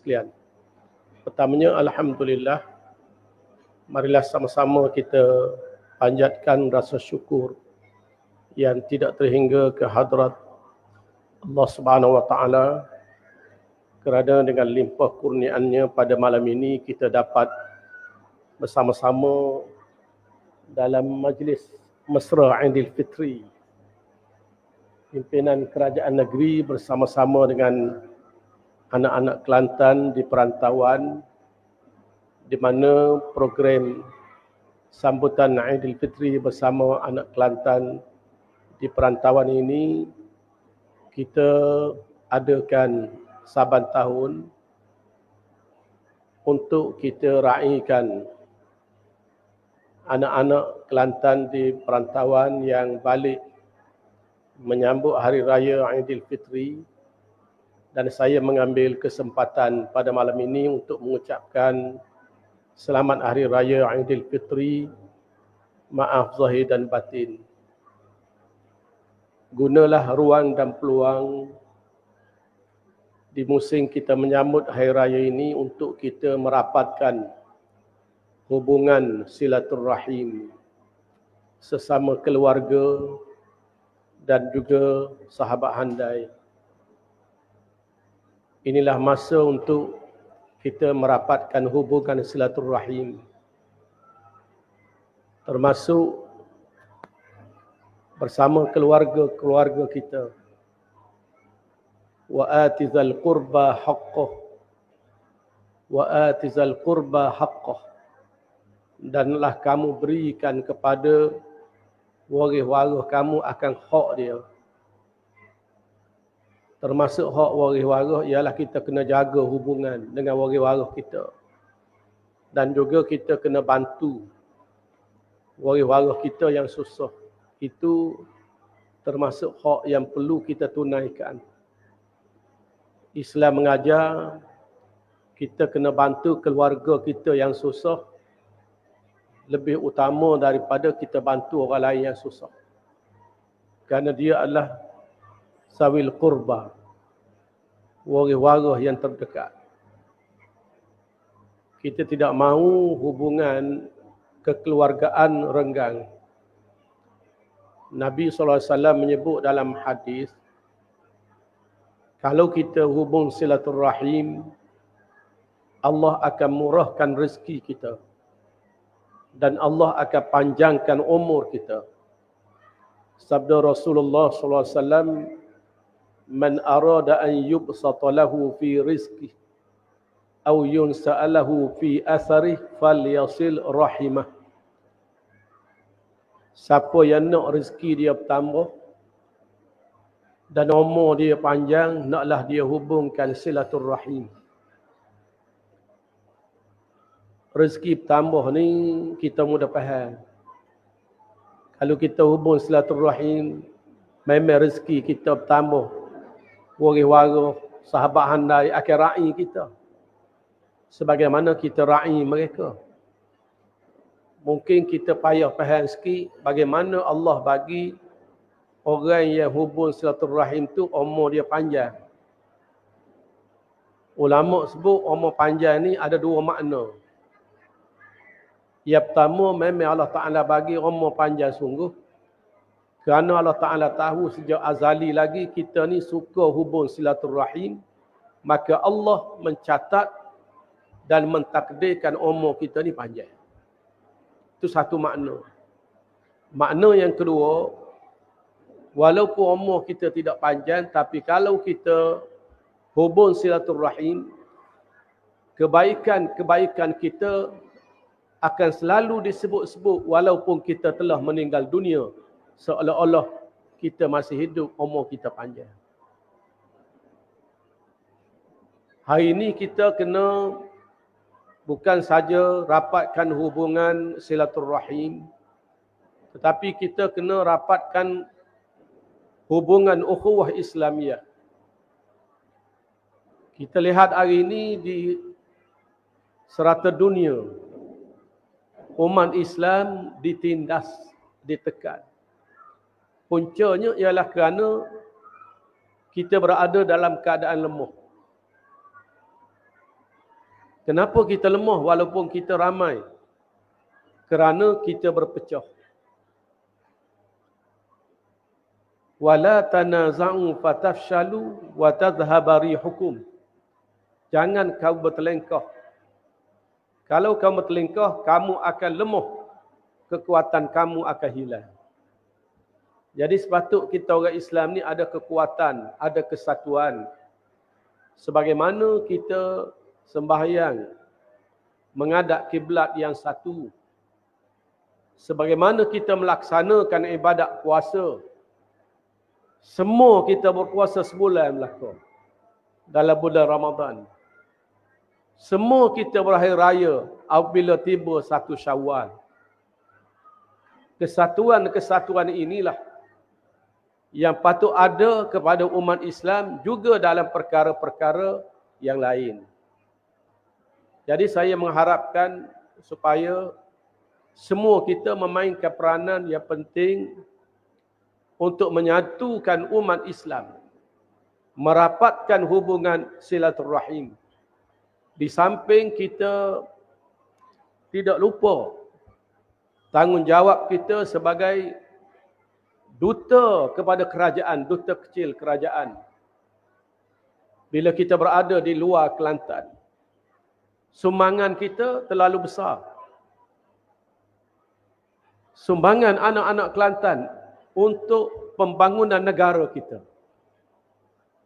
sekalian. Pertamanya Alhamdulillah marilah sama-sama kita panjatkan rasa syukur yang tidak terhingga ke hadrat Allah Subhanahu wa taala kerana dengan limpah kurniaannya pada malam ini kita dapat bersama-sama dalam majlis mesra Aidil Fitri pimpinan kerajaan negeri bersama-sama dengan anak-anak Kelantan di perantauan di mana program sambutan Aidilfitri bersama anak Kelantan di perantauan ini kita adakan saban tahun untuk kita raikan anak-anak Kelantan di perantauan yang balik menyambut hari raya Aidilfitri dan saya mengambil kesempatan pada malam ini untuk mengucapkan selamat hari raya Aidilfitri, maaf zahir dan batin. Gunalah ruang dan peluang di musim kita menyambut hari raya ini untuk kita merapatkan hubungan silaturrahim sesama keluarga dan juga sahabat handai inilah masa untuk kita merapatkan hubungan silaturrahim termasuk bersama keluarga-keluarga kita. Wa atizal qurba haqqah wa atizal qurba haqqah danlah kamu berikan kepada waris-waris kamu akan hak dia termasuk hak waris-waris ialah kita kena jaga hubungan dengan waris-waris kita. Dan juga kita kena bantu waris-waris kita yang susah. Itu termasuk hak yang perlu kita tunaikan. Islam mengajar kita kena bantu keluarga kita yang susah lebih utama daripada kita bantu orang lain yang susah. Kerana dia adalah sawil kurba waris-waris yang terdekat. Kita tidak mahu hubungan kekeluargaan renggang. Nabi SAW menyebut dalam hadis kalau kita hubung silaturrahim Allah akan murahkan rezeki kita dan Allah akan panjangkan umur kita. Sabda Rasulullah SAW man arada an yubsata lahu fi rizqi aw yunsa'alahu fi athari falyasil rahimah. Siapa yang nak rezeki dia bertambah dan umur dia panjang naklah dia hubungkan silaturrahim rezeki bertambah ni kita mudah faham. Kalau kita hubung silaturrahim memang rezeki kita bertambah waris-waris sahabat handai akan ra'i kita. Sebagaimana kita ra'i mereka. Mungkin kita payah faham sikit bagaimana Allah bagi orang yang hubung silaturrahim tu umur dia panjang. Ulama sebut umur panjang ni ada dua makna. Yang pertama memang Allah Ta'ala bagi umur panjang sungguh. Kerana Allah Ta'ala tahu sejak azali lagi kita ni suka hubung silaturrahim. Maka Allah mencatat dan mentakdirkan umur kita ni panjang. Itu satu makna. Makna yang kedua, walaupun umur kita tidak panjang, tapi kalau kita hubung silaturrahim, kebaikan-kebaikan kita akan selalu disebut-sebut walaupun kita telah meninggal dunia seolah-olah kita masih hidup, umur kita panjang. Hari ini kita kena bukan saja rapatkan hubungan silaturrahim, tetapi kita kena rapatkan hubungan ukhuwah Islamiyah. Kita lihat hari ini di serata dunia, umat Islam ditindas, ditekan. Puncanya ialah kerana kita berada dalam keadaan lemah. Kenapa kita lemah walaupun kita ramai? Kerana kita berpecah. Wala tanaza'u fatafshalu wa tadhhabari hukum. Jangan kau bertelengkah. Kalau kau bertelengkah, kamu akan lemah. Kekuatan kamu akan hilang. Jadi sepatut kita orang Islam ni ada kekuatan, ada kesatuan. Sebagaimana kita sembahyang menghadap kiblat yang satu. Sebagaimana kita melaksanakan ibadat puasa. Semua kita berpuasa sebulan belaka dalam bulan Ramadan. Semua kita berakhir raya apabila tiba satu syawal. Kesatuan-kesatuan inilah yang patut ada kepada umat Islam juga dalam perkara-perkara yang lain. Jadi saya mengharapkan supaya semua kita memainkan peranan yang penting untuk menyatukan umat Islam. Merapatkan hubungan silaturrahim. Di samping kita tidak lupa tanggungjawab kita sebagai duta kepada kerajaan, duta kecil kerajaan. Bila kita berada di luar Kelantan sumbangan kita terlalu besar. Sumbangan anak-anak Kelantan untuk pembangunan negara kita.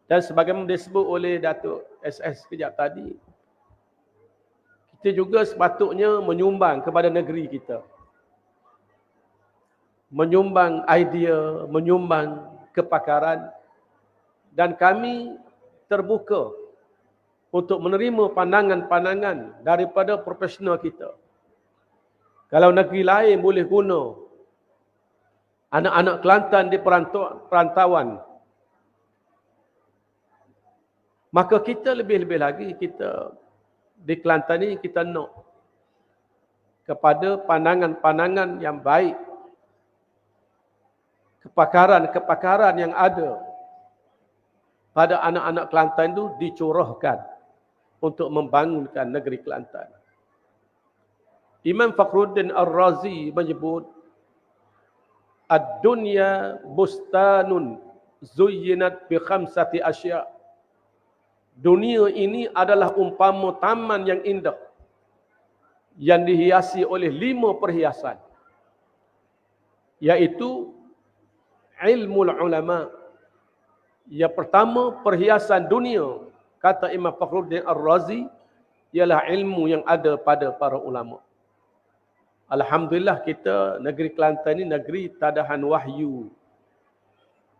Dan sebagaimana disebut oleh Datuk SS kejap tadi, kita juga sepatutnya menyumbang kepada negeri kita. Menyumbang idea, menyumbang kepakaran dan kami terbuka untuk menerima pandangan-pandangan daripada profesional kita. Kalau negeri lain boleh guna anak-anak Kelantan di perantauan, maka kita lebih-lebih lagi kita di Kelantan ini kita nak kepada pandangan-pandangan yang baik kepakaran-kepakaran yang ada pada anak-anak Kelantan itu dicurahkan untuk membangunkan negeri Kelantan. Imam Fakhruddin Ar-Razi menyebut Ad-dunya bustanun zuyyinat bi khamsati asya. Dunia ini adalah umpama taman yang indah yang dihiasi oleh lima perhiasan yaitu ilmu ulama. Yang pertama perhiasan dunia kata Imam Fakhruddin Ar-Razi ialah ilmu yang ada pada para ulama. Alhamdulillah kita negeri Kelantan ini negeri tadahan wahyu.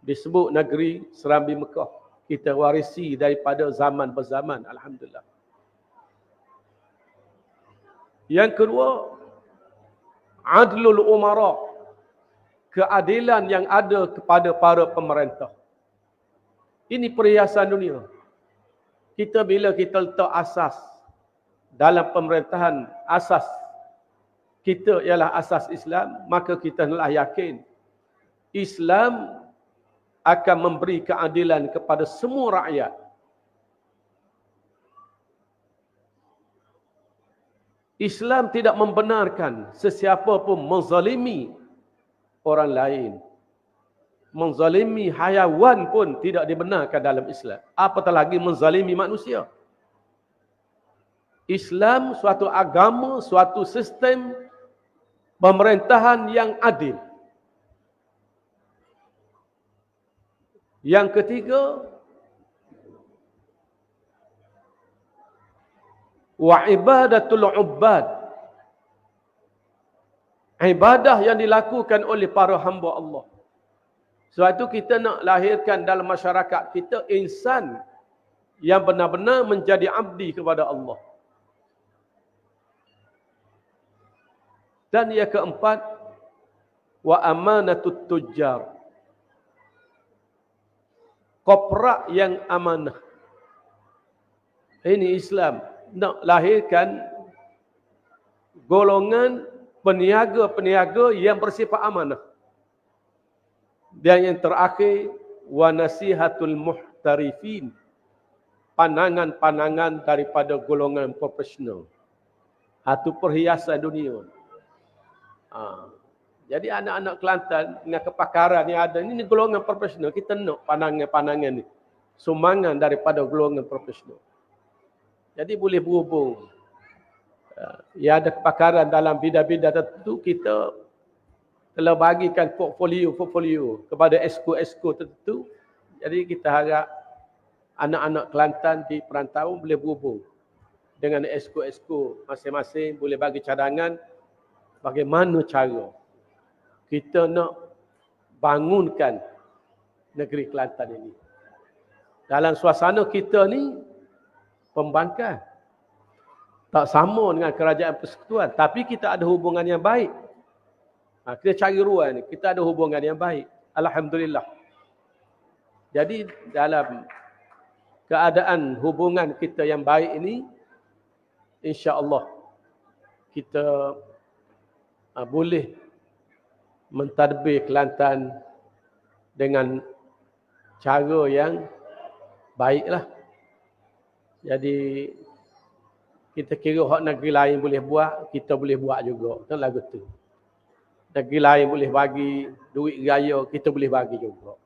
Disebut negeri Serambi Mekah. Kita warisi daripada zaman berzaman. Alhamdulillah. Yang kedua, adlul umara. Keadilan yang ada kepada para pemerintah. Ini perhiasan dunia kita bila kita letak asas dalam pemerintahan asas kita ialah asas Islam maka kita hendaklah yakin Islam akan memberi keadilan kepada semua rakyat Islam tidak membenarkan sesiapa pun menzalimi orang lain menzalimi hayawan pun tidak dibenarkan dalam Islam. Apatah lagi menzalimi manusia. Islam suatu agama, suatu sistem pemerintahan yang adil. Yang ketiga, wa ibadatul ubbad. Ibadah yang dilakukan oleh para hamba Allah. Sebab itu kita nak lahirkan dalam masyarakat kita insan yang benar-benar menjadi abdi kepada Allah. Dan yang keempat, wa amanatut tujjar. Koprak yang amanah. Ini Islam. Nak lahirkan golongan peniaga-peniaga yang bersifat amanah. Dan yang terakhir wa nasihatul muhtarifin panangan-panangan daripada golongan profesional. Itu perhiasan dunia. Ha. Jadi anak-anak Kelantan dengan kepakaran yang ada, ini golongan profesional. Kita nak panangan-panangan ni. Sumbangan daripada golongan profesional. Jadi boleh berhubung. Ya ada kepakaran dalam bidang-bidang tertentu, kita telah bagikan portfolio-portfolio kepada esko-esko tertentu. Jadi kita harap anak-anak Kelantan di perantauan boleh berhubung dengan esko-esko masing-masing boleh bagi cadangan bagaimana cara kita nak bangunkan negeri Kelantan ini. Dalam suasana kita ni pembangkang. Tak sama dengan kerajaan persekutuan. Tapi kita ada hubungan yang baik. Ha, kita cari ruang ni. Kita ada hubungan yang baik. Alhamdulillah. Jadi dalam keadaan hubungan kita yang baik ini. insya Allah Kita uh, boleh mentadbir Kelantan dengan cara yang baiklah. Jadi kita kira hak negeri lain boleh buat, kita boleh buat juga. Kan lagu tu. Negeri lain boleh bagi duit gaya, kita boleh bagi juga.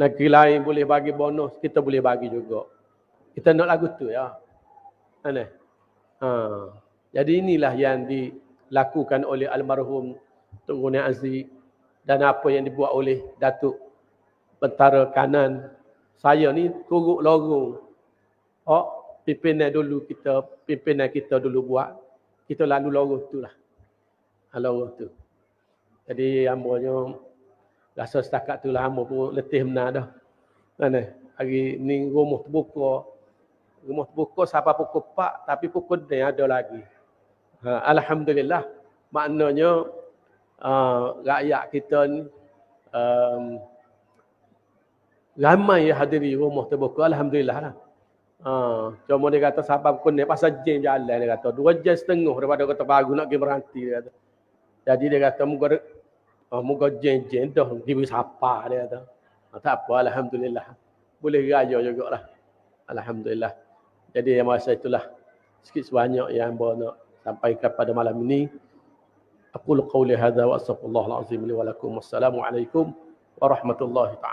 Negeri lain boleh bagi bonus, kita boleh bagi juga. Kita nak lagu tu ya. Mana? Ha. Jadi inilah yang dilakukan oleh almarhum Tungguni Aziz dan apa yang dibuat oleh Datuk Bentara Kanan saya ni turut lorong. Oh, pimpinan dulu kita, pimpinan kita dulu buat. Kita lalu lorong tu lah. Lorong tu. Jadi ambonya rasa setakat tu lah ambo pun letih benar dah. Mana? Hari ni rumah terbuka. Rumah terbuka sampai pukul 4 tapi pukul ni ada lagi. Ha, Alhamdulillah. Maknanya uh, rakyat kita ni um, Ramai hadiri rumah terbuka. Alhamdulillah lah. Ha, cuma dia kata sahabat kuning pasal jam jalan dia kata. Dua jam setengah daripada kota baru nak pergi berhenti dia kata. Jadi dia kata muka uh, muka jam-jam dah pergi sapa dia kata. Ha, tak apa Alhamdulillah. Boleh raya juga lah. Alhamdulillah. Jadi yang masa itulah sikit sebanyak yang hamba nak sampaikan pada malam ini. Aku qawli hadha wa astaghfirullahalazim li wa lakum. Wassalamualaikum warahmatullahi taala.